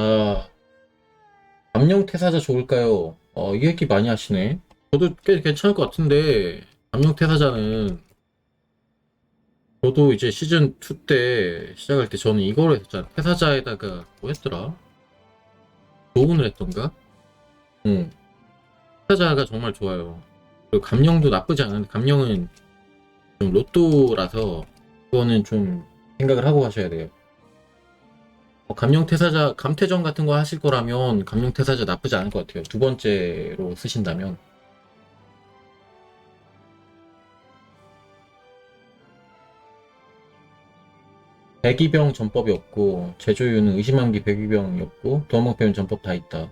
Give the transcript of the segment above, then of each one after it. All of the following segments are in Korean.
자, 암령 퇴사자 좋을까요? 어, 이 얘기 많이 하시네. 저도 꽤 괜찮을 것 같은데, 암령 퇴사자는, 저도 이제 시즌 2 때 시작할 때 저는 이거로 했잖아. 퇴사자에다가 뭐 했더라? 조언을 했던가? 응. 퇴사자가 정말 좋아요. 그리고 감령도 나쁘지 않은데, 감령은 좀 로또라서, 그거는 좀 생각을 하고 하셔야 돼요. 어, 감령 퇴사자, 감퇴전 같은 거 하실 거라면 감령 퇴사자 나쁘지 않을 것 같아요. 두 번째로 쓰신다면. 백이병 전법이 없고 제조유는 의심함기 백이병이 없고 도망표현 전법 다 있다.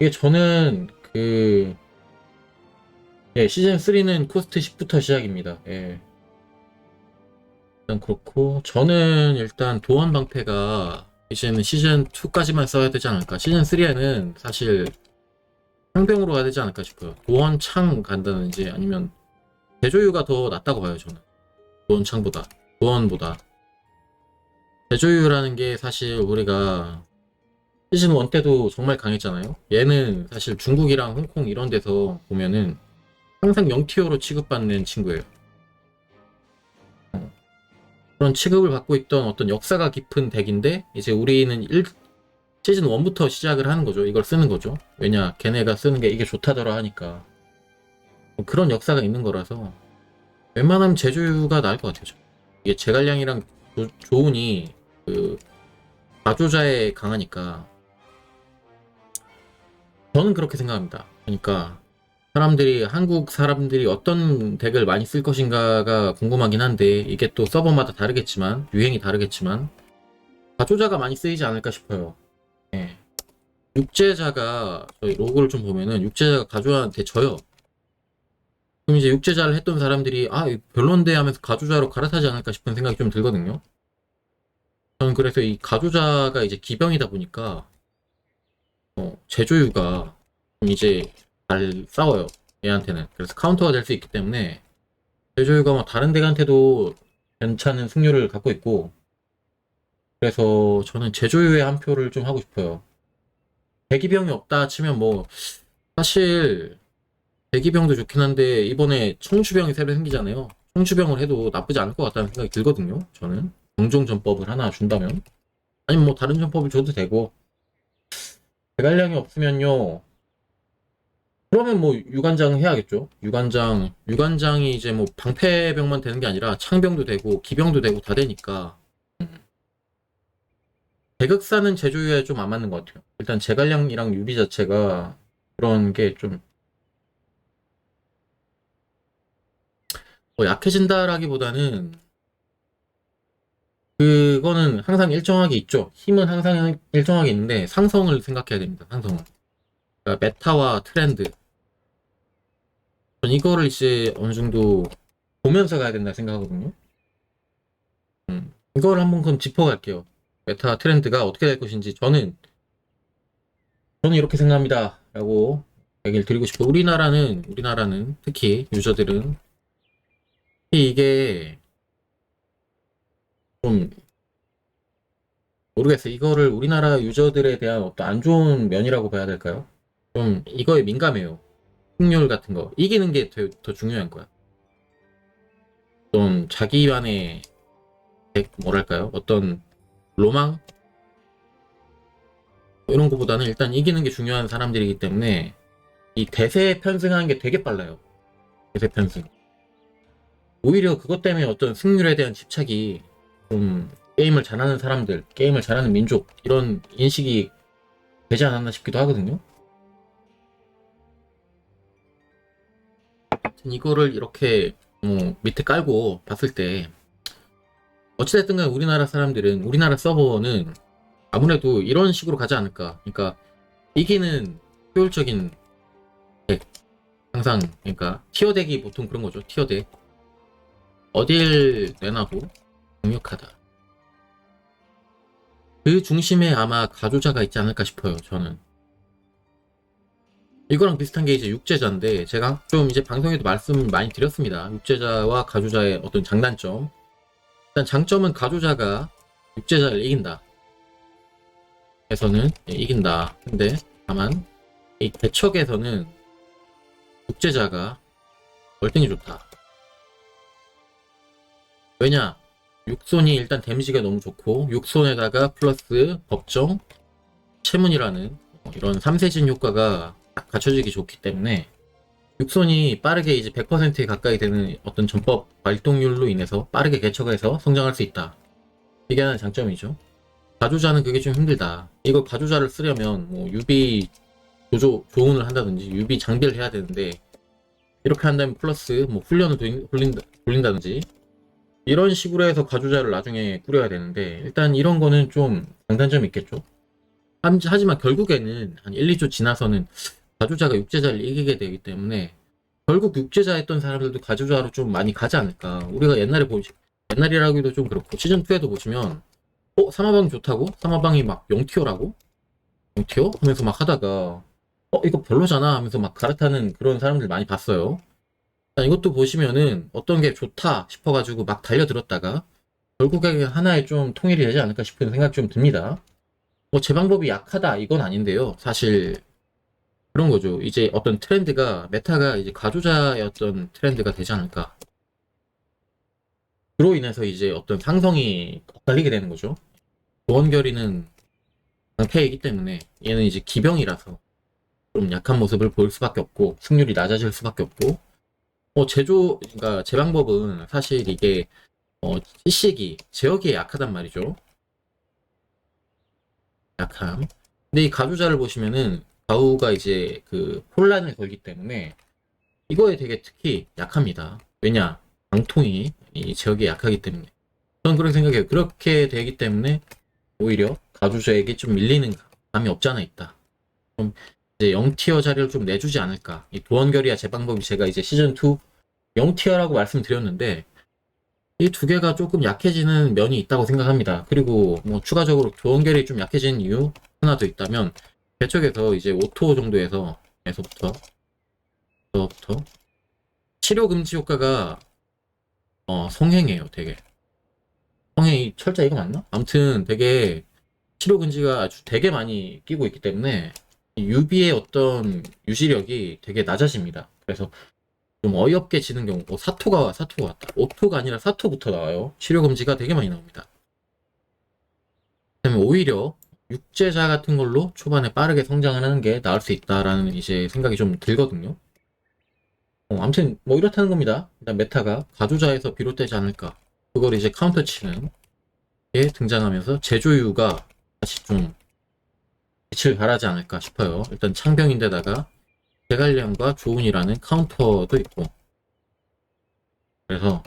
이게 저는 그 예, 시즌 3는 코스트 10부터 시작입니다. 예. 일단 그렇고 저는 일단 도원 방패가 이제는 시즌 2까지만 써야 되지 않을까. 시즌 3에는 사실 상병으로 가야 되지 않을까 싶어요. 도원 창 간다든지 아니면 대조유가 더 낫다고 봐요, 저는. 도원 창보다. 도원보다. 대조유라는 게 사실 우리가 시즌 1 때도 정말 강했잖아요. 얘는 사실 중국이랑 홍콩 이런 데서 보면은 항상 0티어로 취급받는 친구예요. 그런 취급을 받고 있던 어떤 역사가 깊은 덱인데 이제 우리는 1 시즌 1부터 시작을 하는 거죠. 이걸 쓰는 거죠. 왜냐 걔네가 쓰는 게 이게 좋다더라 하니까 뭐 그런 역사가 있는 거라서 웬만하면 제주가 나을 것 같아요. 이게 제갈량이랑 조, 조운이 그 가조자에 강하니까 저는 그렇게 생각합니다. 그러니까 사람들이 한국 사람들이 어떤 덱을 많이 쓸 것인가가 궁금하긴 한데 이게 또 서버마다 다르겠지만 유행이 다르겠지만 가조자가 많이 쓰이지 않을까 싶어요. 예. 육제자가 저희 로고를 좀 보면은 육제자가 가조자한테 져요. 그럼 이제 육제자를 했던 사람들이 아 별론데 하면서 가조자로 갈아타지 않을까 싶은 생각이 좀 들거든요. 저는 그래서 이 가조자가 이제 기병이다 보니까 어, 제조유가 좀 이제 잘 싸워요. 얘한테는. 그래서 카운터가 될 수 있기 때문에 제조유가 뭐 다른 덱한테도 괜찮은 승률을 갖고 있고 그래서 저는 제조유의 한 표를 좀 하고 싶어요. 대기병이 없다 치면 뭐 사실 대기병도 좋긴 한데 이번에 청주병이 새로 생기잖아요. 청주병을 해도 나쁘지 않을 것 같다는 생각이 들거든요. 저는 공종 전법을 하나 준다면 아니면 뭐 다른 전법을 줘도 되고 대갈량이 없으면요. 그러면 뭐 유관장 해야겠죠. 유관장, 유관장이 이제 뭐 방패병만 되는 게 아니라 창병도 되고 기병도 되고 다 되니까 대극사는 제조유에 좀 안 맞는 것 같아요. 일단 제갈량이랑 유리 자체가 그런 게좀 뭐 약해진다라기보다는 그거는 항상 일정하게 있죠. 힘은 항상 일정하게 있는데 상성을 생각해야 됩니다. 상성을. 그러니까 메타와 트렌드. 전 이거를 이제 어느 정도 보면서 가야 된다 생각하거든요. 음, 이걸 한번 그럼 짚어갈게요. 메타 트렌드가 어떻게 될 것인지 저는 저는 이렇게 생각합니다. 라고 얘기를 드리고 싶어요. 우리나라는 우리나라는 특히 유저들은 특히 이게 좀 모르겠어요. 이거를 우리나라 유저들에 대한 어떤 안 좋은 면이라고 봐야 될까요? 좀 이거에 민감해요. 승률 같은 거 이기는 게 더 중요한 거야. 좀 자기만의 백- 뭐랄까요? 어떤 로망 이런 거보다는 일단 이기는 게 중요한 사람들이기 때문에 이 대세 편승하는 게 되게 빨라요. 대세 편승. 오히려 그것 때문에 어떤 승률에 대한 집착이 좀 게임을 잘하는 사람들, 게임을 잘하는 민족 이런 인식이 되지 않았나 싶기도 하거든요. 이거를 이렇게 뭐 밑에 깔고 봤을 때 어찌됐든 간 우리나라 사람들은 우리나라 서버는 아무래도 이런 식으로 가지 않을까. 그러니까 이기는 효율적인 덱 항상 그러니까 티어 덱이 보통 그런 거죠. 티어 덱 어딜 내놔도 강력하다. 그 중심에 아마 가조자가 있지 않을까 싶어요. 저는. 이거랑 비슷한 게 이제 육제자인데 제가 좀 이제 방송에도 말씀 많이 드렸습니다. 육제자와 가조자의 어떤 장단점. 일단 장점은 가조자가 육제자를 이긴다. 에서는 예, 이긴다. 근데 다만 이 개척에서는 국제자가 월등히 좋다. 왜냐? 육손이 일단 데미지가 너무 좋고 육손에다가 플러스 법정, 채문이라는 이런 3세진 효과가 딱 갖춰지기 좋기 때문에 육손이 빠르게 이제 100%에 가까이 되는 어떤 전법 발동률로 인해서 빠르게 개척해서 성장할 수 있다. 이게 하나의 장점이죠. 가조자는 그게 좀 힘들다. 이걸 가조자를 쓰려면 뭐 유비 조조 조운을 한다든지 유비 장비를 해야 되는데 이렇게 한다면 플러스 뭐 훈련을 돌린- 돌린다, 돌린다든지 이런 식으로 해서 가조자를 나중에 꾸려야 되는데 일단 이런 거는 좀 장단점이 있겠죠. 함- 하지만 결국에는 한 1, 2조 지나서는 가조자가 육제자를 이기게 되기 때문에 결국 육제자 했던 사람들도 가조자로 좀 많이 가지 않을까. 우리가 옛날에 보시 옛날이라기도 좀 그렇고 시즌 2에도 보시면 어 사마방이 좋다고 사마방이 막 0티어라고 0티어 하면서 막 하다가 어 이거 별로잖아 하면서 막 갈아타는 그런 사람들 많이 봤어요. 이것도 보시면은 어떤 게 좋다 싶어가지고 막 달려들었다가 결국에 하나의 좀 통일이 되지 않을까 싶은 생각 좀 듭니다. 뭐 제 방법이 약하다 이건 아닌데요. 사실 그런 거죠. 이제 어떤 트렌드가 메타가 이제 가조자의 어떤 트렌드가 되지 않을까. 그로 인해서 이제 어떤 상성이 엇갈리게 되는 거죠. 조원결이는 방패이기 때문에 얘는 이제 기병이라서 좀 약한 모습을 보일 수밖에 없고 승률이 낮아질 수밖에 없고 어 제조 그러니까 제 방법은 사실 이게 어 CC기 제어기에 약하단 말이죠. 약함. 근데 이 가조자를 보시면은 가우가 이제 그 혼란을 걸기 때문에 이거에 되게 특히 약합니다. 왜냐? 방통이 이 지역에 약하기 때문에. 저는 그렇게 생각해요. 그렇게 되기 때문에 오히려 가주저에게 좀 밀리는 감이 없지 않아 있다. 좀 이제 0티어 자리를 좀 내주지 않을까. 이 도원결이야 제 방법이 제가 이제 시즌2 0티어라고 말씀드렸는데 이 두 개가 조금 약해지는 면이 있다고 생각합니다. 그리고 뭐 추가적으로 도원결이 좀 약해지는 이유 하나 더 있다면 개척에서 이제 5토 정도에서 에서부터 에서부터 치료 금지 효과가 어 성행해요 되게. 성행이 철자 이거 맞나? 아무튼 되게 치료 금지가 아주 되게 많이 끼고 있기 때문에 이 유비의 어떤 유지력이 되게 낮아집니다. 그래서 좀 어이없게 지는 경우 어, 사토가 사토가 왔다. 오토가 아니라 사토부터 나와요. 치료 금지가 되게 많이 나옵니다. 그다음에 오히려 육제자 같은 걸로 초반에 빠르게 성장을 하는 게 나을 수 있다라는 이제 생각이 좀 들거든요. 어, 아무튼 뭐 이렇다는 겁니다. 일단 메타가 가조자에서 비롯되지 않을까. 그걸 이제 카운터 치는 게 등장하면서 제조유가 다시 좀 빛을 발하지 않을까 싶어요. 일단 창병인데다가 대관령과 조운이라는 카운터도 있고 그래서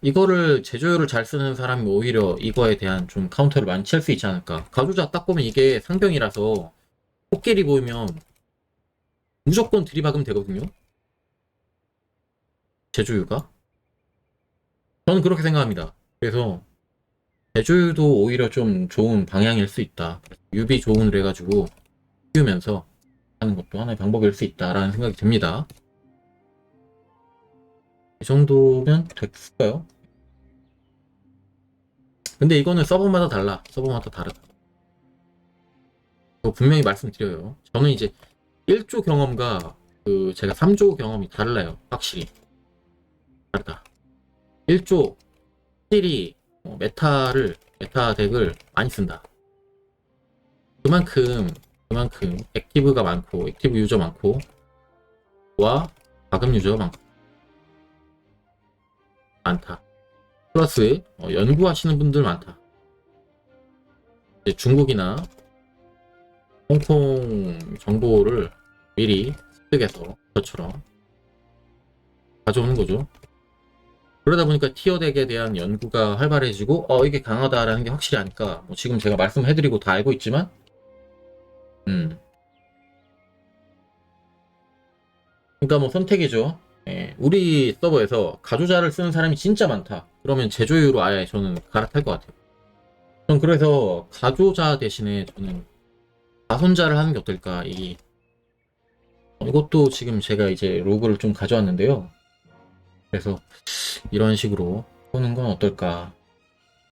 이거를 제조율을 잘 쓰는 사람이 오히려 이거에 대한 좀 카운터를 많이 칠 수 있지 않을까. 가조자 딱 보면 이게 상병이라서 코끼리 보이면 무조건 들이박으면 되거든요. 제조유가. 저는 그렇게 생각합니다. 그래서 제조유도 오히려 좀 좋은 방향일 수 있다. 유비 조운을 해가지고 키우면서 하는 것도 하나의 방법일 수 있다라는 생각이 듭니다. 이 정도면 됐을까요? 근데 이거는 서버마다 달라. 서버마다 다르다. 분명히 말씀드려요. 저는 이제 1조 경험과 그 제가 3조 경험이 달라요. 확실히. 다르다. 1조 확실히 어, 메타를 메타 덱을 많이 쓴다. 그만큼 그만큼 액티브가 많고 액티브 유저 많고 와 가금 유저가 많고 많다. 플러스 어, 연구하시는 분들 많다. 중국이나 홍콩 정보를 미리 습득해서 저처럼 가져오는 거죠. 그러다 보니까 티어 덱에 대한 연구가 활발해지고 어 이게 강하다라는 게 확실히 아니까 뭐 지금 제가 말씀해드리고 다 알고 있지만 음 그러니까 뭐 선택이죠. 예, 우리 서버에서 가조자를 쓰는 사람이 진짜 많다. 그러면 제조유로 아예 저는 갈아탈 것 같아요. 전 그래서 가조자 대신에 저는 가손자를 하는 게 어떨까. 이 어, 이것도 지금 제가 이제 로그를 좀 가져왔는데요. 그래서 이런 식으로 보는 건 어떨까.